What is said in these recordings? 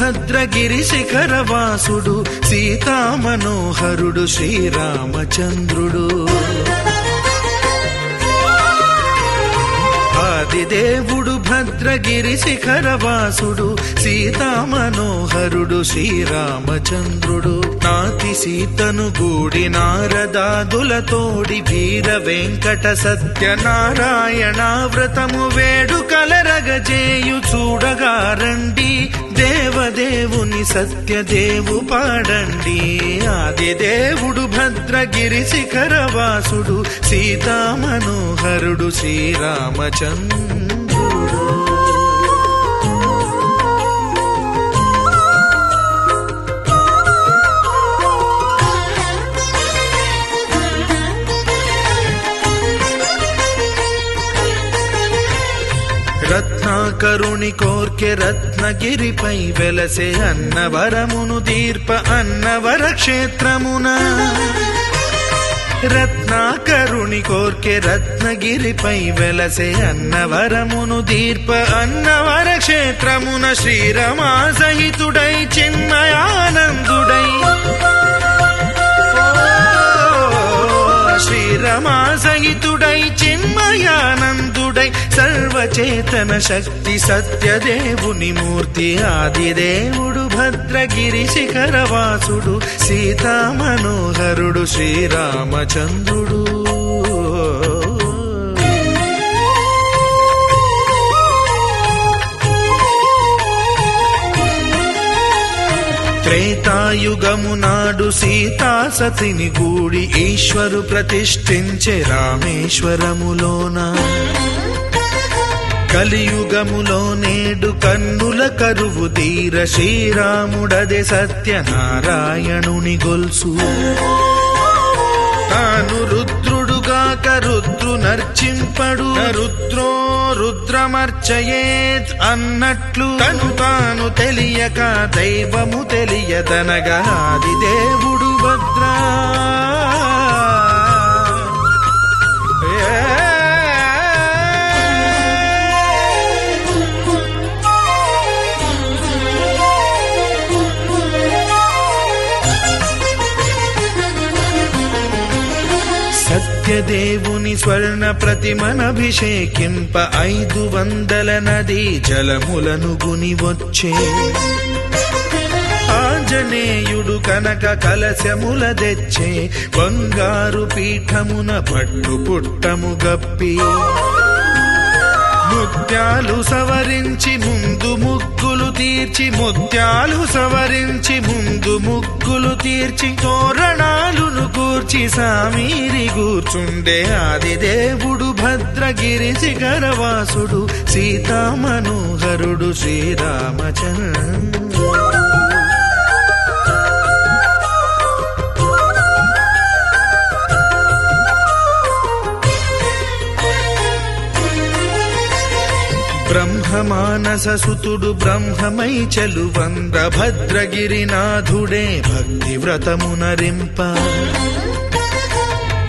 భద్రగిరి శిఖరవాసుడు సీతామనోహరుడు శ్రీరామచంద్రుడు. ఆదిదేవుడు భద్రగిరి శిఖరవాసుడు సీతామనోహరుడు శ్రీరామచంద్రుడు. నాతి సీతను గూడి నారదాదులతోడి వీర వెంకట సత్యనారాయణ వ్రతము వేడు కలరగజేయు చూడగా రండి. దేవదేవుని సత్యదేవు పాడండి. ఆది దేవుడు భద్రగిరి శిఖరవాసుడు సీతామనోహరుడు శ్రీరామచంద్ర కరుణి కోర్కె రత్నగిరిపై వెలసే అన్నవరమును దీర్ప అన్నవర క్షేత్రమున. రత్నాకరుణి కోర్కె రత్నగిరిపై వెలసే అన్నవరమును దీర్ప అన్నవర క్షేత్రమున శ్రీరమా సహితుడై చిన్మయానందుడై శ్రీరమా సహితుడై చిన్మయానందుడై సర్వచేతన శక్తి సత్యదేవుని మూర్తి ఆదిదేవుడు భద్రగిరి శిఖరవాసుడు సీతామనోహరుడు శ్రీరామచంద్రుడు. త్రేతాయుగము నాడు సీతా సతిని గూడి ఈశ్వరు ప్రతిష్ఠించే రామేశ్వరములోన. కలియుగములో నేడు కన్నుల కరువు తీర శ్రీరాముడదే సత్యనారాయణుని గొల్సు. రుద్రు నర్చింపడు. రుద్రో రుద్రమర్చయేత్ అన్నట్లు. తను తాను తెలియక దైవము తెలియదనగా ఆది దేవుడు భద్రా. దేవుని స్వర్ణ ప్రతిమనభిషేకింప ఐదు వందల నదీ జలములను గుని వచ్చే. ఆంజనేయుడు కనక కలశముల తెచ్చే బంగారు పీఠమున పట్టు పుట్టము గప్పి. ముత్యాలు సవరించి ముందు ముగ్గులు తీర్చి ముత్యాలు సవరించి ముందు ముగ్గులు తీర్చి తోరణాలును కూర్చి సామీరి కూర్చుండే ఆది దేవుడు భద్రగిరి శిఖరవాసుడు సీతామనోహరుడు శ్రీరామచంద్ర. బ్రహ్మమానస సుతుడు బ్రహ్మమై చలువంద్ర భద్రగిరినాథుడే భక్తి వ్రతమునరింప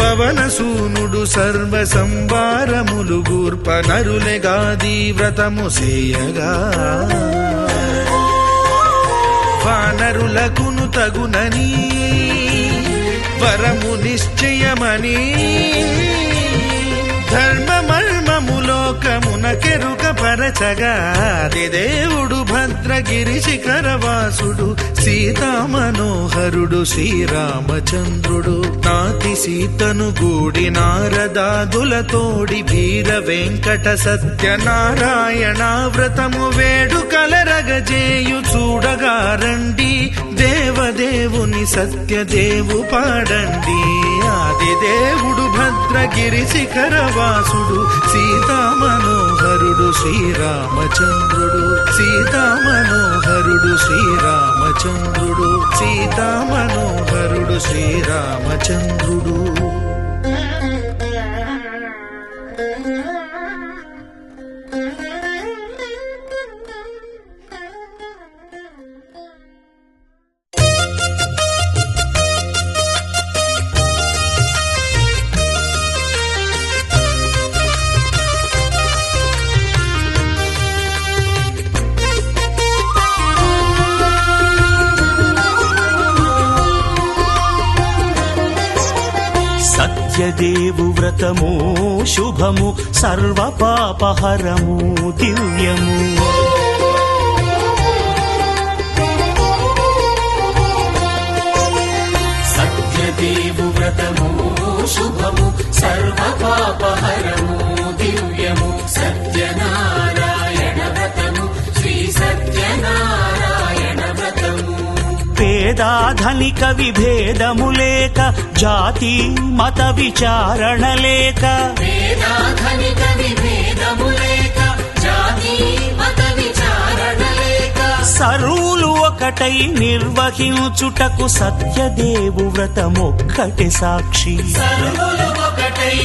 పవన సూనుడు సర్వ సంవారములు గూర్ప నరులెగాది వ్రతము సేయగా. వానరులకును తగునని వరము నిశ్చయమని ధర్మమర్మములోకమున కెరుక దేవుడు భద్రగిరి శిఖరవాసుడు సీతామనోహరుడు శ్రీరామచంద్రుడు. నాతి సీతను గూడి నారదాదులతోడి వీర వెంకట సత్యనారాయణ వ్రతము వేడు కలరగజేయు చూడగా రండి. దేవదేవుని సత్యదేవు పాడండి. ఆది దేవుడు భద్రగిరి శిఖరవాసుడు సీతామనోహరుడు శ్రీరామచంద్రుడు సీతామనోహరుడు శ్రీరామచంద్రుడు సీతామనోహరుడు శ్రీరామచంద్రుడు. దేవు వ్రతము శుభము సర్వ పాపహరము దివ్యము. సత్యదేవు వ్రతము శుభము సర్వ పాపహరము దివ్యము సత్యనా పేదాధనిక విభేదము లేక జాతి మత విచారణ లేక వేదాధనిక విభేదము లేక జాతి మత విచారణ లేక సరువులు ఒకటై నిర్వహించుటకు సత్యదేవు వ్రతమొక్కటి సాక్షి. సర్వులు ఒకటై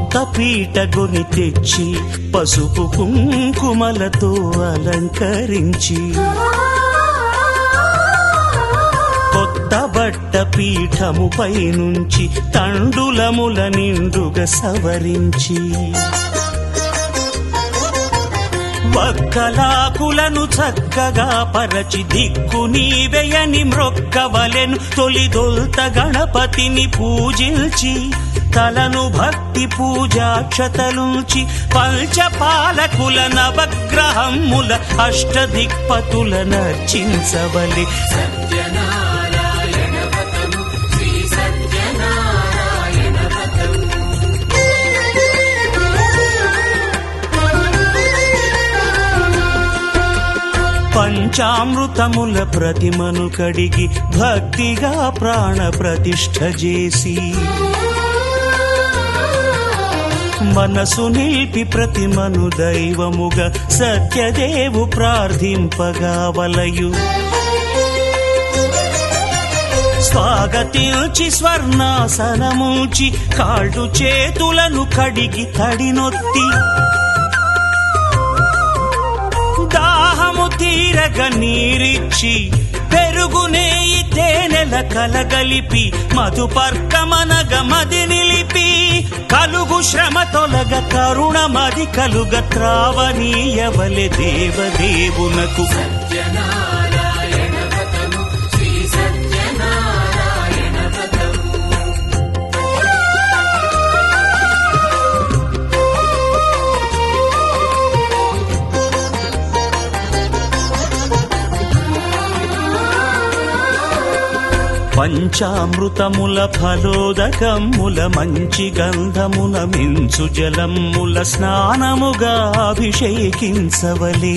కొత్త పీటగుని తెచ్చి పసుపు కుంకుమలతో అలంకరించి. కొత్త బట్ట పీఠముపై నుంచి తండులముల నిండుగా సవరించి. వక్కలాకులను చక్కగా పరచి దిక్కు నీవెయని మ్రొక్కవలెను తొలిదొల్త గణపతిని పూజించి తలను భక్తి పూజాక్షతలుంచి పంచపాలకుల నవగ్రహముల అష్టదిక్పతుల నర్చించవలె. సత్యనారాయణ పంచామృతముల ప్రతిమను కడిగి భక్తిగా ప్రాణ ప్రతిష్ఠ చేసి. మనసు నిలిపి ప్రతిమను దైవముగా సత్యదేవు ప్రార్థింపగా వలయు స్వాగతించి స్వర్ణాసనముంచి కాళ్ళు చేతులను కడిగి తడినొత్తి. దాహము తీరగ నీరిచ్చి పెరుగునే కలగలిపి మధుపర్కమనగ మది నిలిపి కలుగు శ్రమ తొలగ కరుణమది కలుగ త్రావనీయవలె దేవదేవునకు. సజ్జనా పంచామృతముల ఫలోదకముల మంచి గంధమున మించు జలముల స్నానముగా అభిషేకించవలే.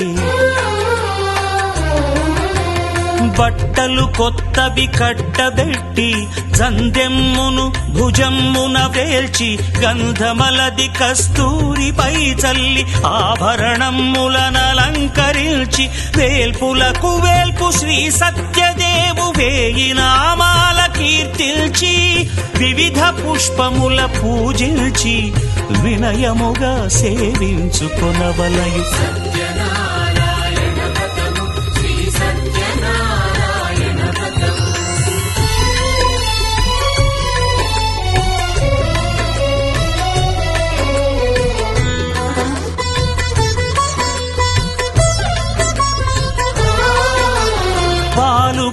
బట్టలు కొత్తవి కట్టబెట్టి జందెమ్మును భుజమ్మున వేల్చి గంధమలది కస్తూరిపై చల్లి ఆభరణములనలంకరించి వేల్పులకు వేల్పు శ్రీ సత్యదేవు వేయి నామాల కీర్తిల్చి వివిధ పుష్పముల పూజించి వినయముగా సేవించుకొనవలయు. సత్యనారాయణ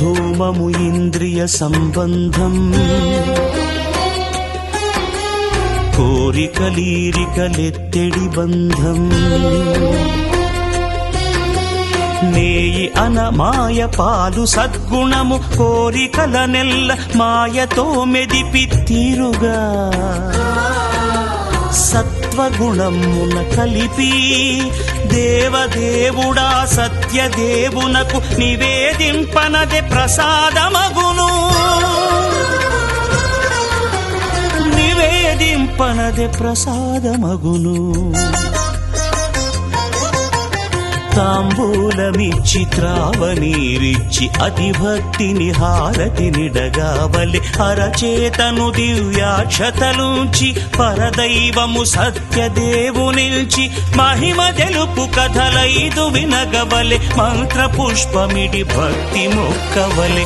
ధూమము ఇంద్రియ సంబంధం. కోరికలీరికలెత్తెడి బంధం. నేయి అనమాయ పాలు సద్గుణము కోరికల నెల్ల మాయతో మెదిపి తీరుగా సత్వగుణమున కలిపి దేవదేవుడా సత్యదేవునకు నివేదింపనది ప్రసాదమగును. నివేదింపనది ప్రసాదమగును. తాంబూలమిచ్చి త్రావనీరిచ్చి అతిభక్తిని హారతి నిడగావలి. అరచేతను దివ్యాక్షతలుంచి పరదైవము సత్యదేవునిల్చి మహిమ తెలుపు కథలైదు వినగవలె. మంత్ర పుష్పమిడి భక్తి మొక్కవలె.